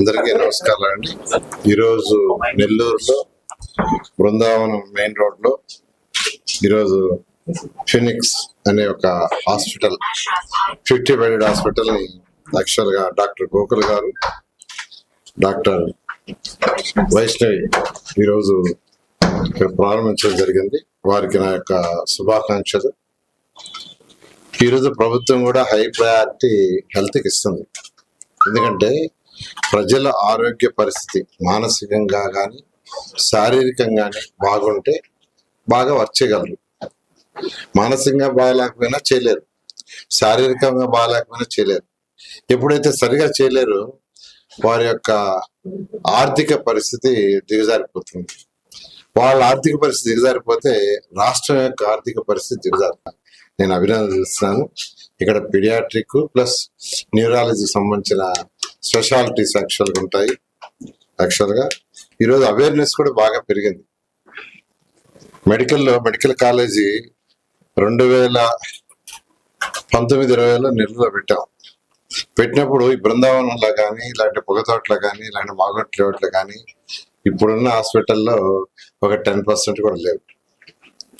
అందరికీ నమస్కారం అండి ఈరోజు నెల్లూరులో బృందావనం మెయిన్ రోడ్లో ఈరోజు ఫినిక్స్ అనే ఒక హాస్పిటల్ ఫిఫ్టీ బెడెడ్ హాస్పిటల్ని యాక్చువల్గా డాక్టర్ గోకుల్ గారు డాక్టర్ వైష్ణవి ఈరోజు ప్రారంభించడం జరిగింది. వారికి నా యొక్క శుభాకాంక్షలు. ఈరోజు ప్రభుత్వం కూడా హై ప్రయారిటీ హెల్త్కి ఇస్తుంది. ఎందుకంటే ప్రజల ఆరోగ్య పరిస్థితి మానసికంగా కానీ శారీరకంగా బాగుంటే బాగా వర్క్ చేయగలరు. మానసికంగా బాగలేకపోయినా చేయలేరు. శారీరకంగా బాగాలేకపోయినా చేయలేరు. ఎప్పుడైతే సరిగా చేయలేరు వారి యొక్క ఆర్థిక పరిస్థితి దిగజారిపోతుంది. వాళ్ళ ఆర్థిక పరిస్థితి దిగజారిపోతే రాష్ట్రం యొక్క ఆర్థిక పరిస్థితి దిగజారుతుంది. నేను అభినందిస్తున్నాను ఇక్కడ పిడియాట్రిక్ ప్లస్ న్యూరాలజీకి సంబంధించిన స్పెషాలిటీస్ యాక్చువల్గా ఉంటాయి యాక్చువల్గా. ఈరోజు అవేర్నెస్ కూడా బాగా పెరిగింది. మెడికల్లో మెడికల్ కాలేజీ రెండు వేల పంతొమ్మిది ఇరవైలో నెల్లూరులో పెట్టాం. పెట్టినప్పుడు ఈ బృందావనంలో కానీ ఇలాంటి పొగతోటలో కానీ ఇలాంటి మాగొట్ల కానీ ఇప్పుడున్న హాస్పిటల్లో ఒక టెన్ పర్సెంట్ కూడా లేవు.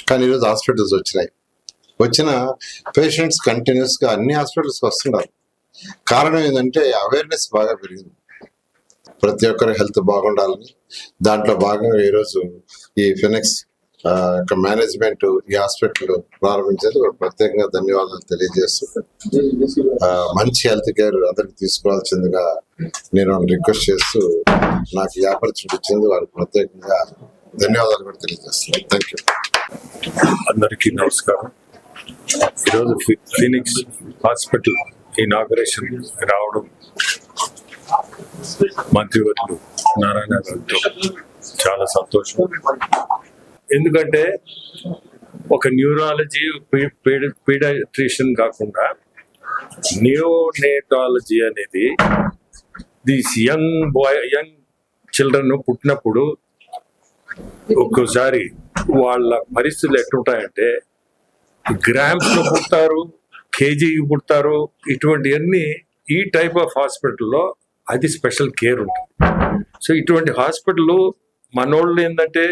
కానీ ఈరోజు హాస్పిటల్స్ వచ్చినాయి. వచ్చిన పేషెంట్స్ కంటిన్యూస్గా అన్ని హాస్పిటల్స్ వస్తున్నారు. కారణం ఏంటంటే అవేర్నెస్ బాగా పెరిగింది. ప్రతి ఒక్కరి హెల్త్ బాగుండాలని. దాంట్లో భాగంగా ఈరోజు ఈ ఫినిక్స్ యొక్క మేనేజ్మెంట్ ఈ హాస్పిటల్ ప్రారంభించేందుకు ప్రత్యేకంగా ధన్యవాదాలు తెలియజేస్తూ మంచి హెల్త్ కేర్ అందరికి తీసుకోవాల్సిందిగా నేను రిక్వెస్ట్ చేస్తూ నాకు ఈ ఆపర్చునిటీ ఇచ్చింది. వారికి ప్రత్యేకంగా ధన్యవాదాలు కూడా తెలియజేస్తున్నాను. థ్యాంక్ యూ అందరికీ నమస్కారం. ఈరోజు ఫినిక్స్ హాస్పిటల్ ఇనాగరేషన్ రావడం మంత్రివర్యులు నారాయణ గారితో చాలా సంతోషం. ఎందుకంటే ఒక న్యూరాలజీ పీడియాట్రిషియన్ కాకుండా న్యూనేటాలజీ అనేది this young boy young children పుట్టినప్పుడు ఒక్కోసారి వాళ్ళ పరిస్థితులు ఎట్లుంటాయంటే గ్రామ్స్ పుట్టారు పుడతారు కేజీకి పుడతారు ఇటువంటివన్నీ ఈ టైప్ ఆఫ్ హాస్పిటల్లో అది స్పెషల్ కేర్ ఉంటుంది. సో ఇటువంటి హాస్పిటల్ మనోళ్ళు ఏంటంటే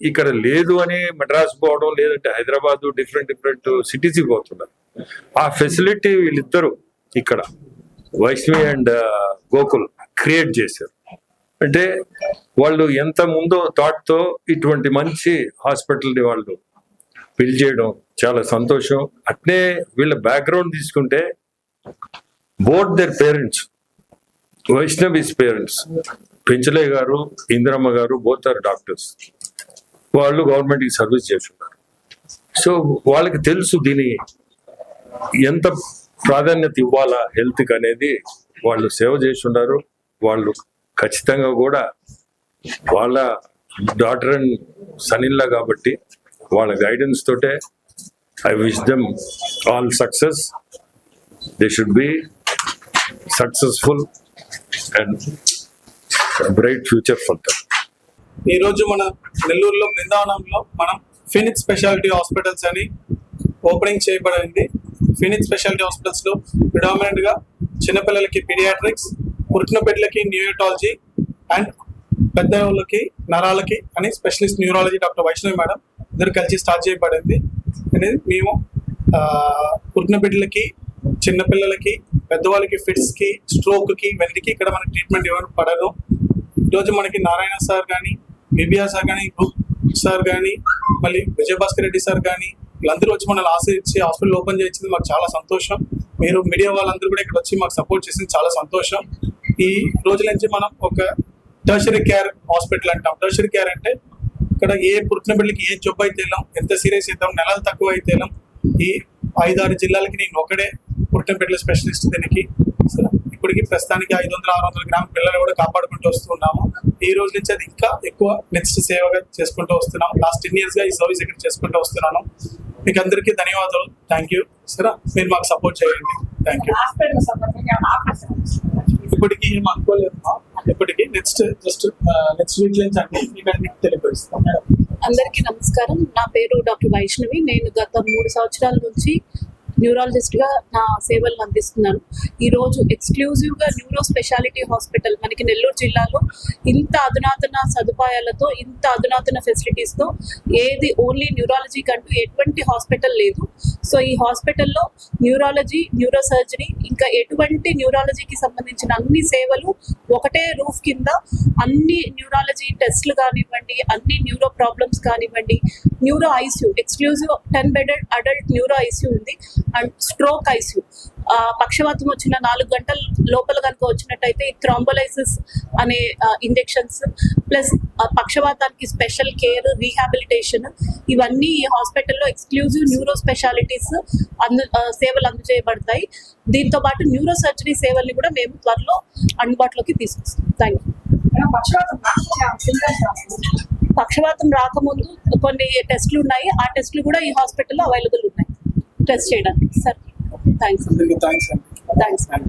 ఇక్కడ లేదు అని మద్రాస్ పోవడం లేదంటే హైదరాబాద్ డిఫరెంట్ డిఫరెంట్ సిటీస్కి పోతున్నారు. ఆ ఫెసిలిటీ వీళ్ళిద్దరు ఇక్కడ వైష్ణవి అండ్ గోకుల్ క్రియేట్ చేశారు. అంటే వాళ్ళు ఎంత ముందో థాట్తో ఇటువంటి మంచి హాస్పిటల్ని వాళ్ళు బిల్డ్ చేయడం చాలా సంతోషం. అట్నే వీళ్ళ బ్యాక్గ్రౌండ్ తీసుకుంటే both their parents Vaishnavi's parents పెంచలే గారు ఇందిరమ్మ గారు బోత్ ఆర్ డాక్టర్స్ వాళ్ళు గవర్నమెంట్కి సర్వీస్ చేస్తున్నారు. సో వాళ్ళకి తెలుసు దీని ఎంత ప్రాధాన్యత ఇవ్వాలా హెల్త్కి అనేది. వాళ్ళు సేవ చేస్తున్నారు. వాళ్ళు ఖచ్చితంగా కూడా వాళ్ళ డాటర్ అండ్ సనిల్లా కాబట్టి వాళ్ళ గైడెన్స్ తోటే I wish them all success they should be successful and bright future for them ఈరోజు మన నెల్లూరులో బృందావనంలో మనం ఫినిక్స్ స్పెషాలిటీ హాస్పిటల్స్ అని ఓపెనింగ్ చేయబడింది. ఫినిక్స్ స్పెషాలిటీ హాస్పిటల్స్లో ప్రిడామినెంట్గా చిన్నపిల్లలకి పీడియాట్రిక్స్ పుట్టిన బిడ్డలకి న్యూరోటాలజీ అండ్ పెద్ద వాళ్ళకి నరాలకి అని specialist neurology doctor Vaishnavi madam ఇద్దరు కలిసి స్టార్ట్ చేయబడింది. అనేది మేము పుట్టిన బిడ్డలకి చిన్నపిల్లలకి పెద్దవాళ్ళకి ఫిట్స్కి స్ట్రోక్కి స్ట్రోక్ వెంటికి ఇక్కడ మనకి ట్రీట్మెంట్ ఇవ్వడం పడదు ఈరోజు మనకి నారాయణ సార్ కానీ బిబిఆర్ సార్ కానీ గ్రూప్ సార్ కానీ మళ్ళీ విజయభాస్కర్ రెడ్డి సార్ కానీ వీళ్ళందరూ వచ్చి మనల్ని ఆశ్రయించి హాస్పిటల్ ఓపెన్ చేయించింది మాకు చాలా సంతోషం. మీరు మీడియా వాళ్ళందరూ కూడా ఇక్కడ వచ్చి మాకు సపోర్ట్ చేసింది చాలా సంతోషం. ఈ రోజుల నుంచి మనం ఒక టర్షరీ కేర్ హాస్పిటల్ అంటాం. టర్షరీ కేర్ అంటే ఇక్కడ ఏ పుట్టిన బిడ్డకి ఏ జబ్బు అయితే వెళ్ళాం ఎంత సీరియస్ అవుతాం నెలలు తక్కువ అయితే వెళ్ళాం ఈ ఐదారు జిల్లాలకి నేను ఒకడే పుట్టిన బిడ్డల స్పెషలిస్ట్ దీనికి. ఇప్పటికి ప్రస్తుతానికి ఐదు వందల ఆరు వందల గ్రామ పిల్లలు కూడా కాపాడుకుంటూ వస్తున్నాము ఈ రోజు నుంచి అది ఇంకా ఎక్కువ నెక్స్ట్ సేవగా చేసుకుంటూ వస్తున్నాం లాస్ట్ టెన్ ఇయర్స్గా ఈ సర్వీస్ ఇక్కడ చేసుకుంటూ వస్తున్నాను. మీకు అందరికీ ధన్యవాదాలు. థ్యాంక్ యూ సరే మీరు మాకు సపోర్ట్ చేయండి. థ్యాంక్ యూ ఇప్పటికి ఏం అనుకోలేదు ఇప్పటికి నెక్స్ట్ జస్ట్ నెక్స్ట్ వీక్ నుంచి అంటే మీకు అన్ని తెలియపరుస్తాం అందరికీ నమస్కారం. నా పేరు డాక్టర్ వైష్ణవి. నేను గత మూడు సంవత్సరాల నుంచి న్యూరాలజిస్ట్గా నా సేవలను అందిస్తున్నాను. ఈరోజు ఎక్స్క్లూజివ్గా న్యూరో స్పెషాలిటీ హాస్పిటల్ మనకి నెల్లూరు జిల్లాలో ఇంత అధునాతన సదుపాయాలతో ఇంత అధునాతన ఫెసిలిటీస్తో ఏది ఓన్లీ న్యూరాలజీ కంటూ ఎటువంటి హాస్పిటల్ లేదు. సో ఈ హాస్పిటల్లో న్యూరాలజీ న్యూరో సర్జరీ ఇంకా ఎటువంటి న్యూరాలజీకి సంబంధించిన అన్ని సేవలు ఒకటే రూఫ్ కింద అన్ని న్యూరాలజీ టెస్ట్లు కానివ్వండి అన్ని న్యూరో ప్రాబ్లమ్స్ కానివ్వండి neuro ICU exclusive ten bedded adult neuro ICU ఉంది అండ్ స్ట్రోక్ ఐసీయూ. పక్షవాతం వచ్చిన నాలుగు గంటల లోపల కనుక వచ్చినట్టయితే థ్రాంబోలైసిస్ అనే ఇంజెక్షన్స్ ప్లస్ పక్షవాతానికి స్పెషల్ కేర్ రీహాబిలిటేషన్ ఇవన్నీ ఈ హాస్పిటల్లో ఎక్స్క్లూజివ్ న్యూరో స్పెషాలిటీస్ అందు సేవలు అందజేయబడతాయి. దీంతో పాటు న్యూరో సర్జరీ సేవల్ని కూడా మేము త్వరలో అందుబాటులోకి తీసుకొస్తాం. థ్యాంక్ యూ పక్షవాతం రాకముందు కొన్ని టెస్ట్లు ఉన్నాయి. ఆ టెస్ట్లు కూడా ఈ హాస్పిటల్లో అవైలబుల్ ఉన్నాయి. టెస్ట్ చేయడానికి. Sir thanks thanks thanks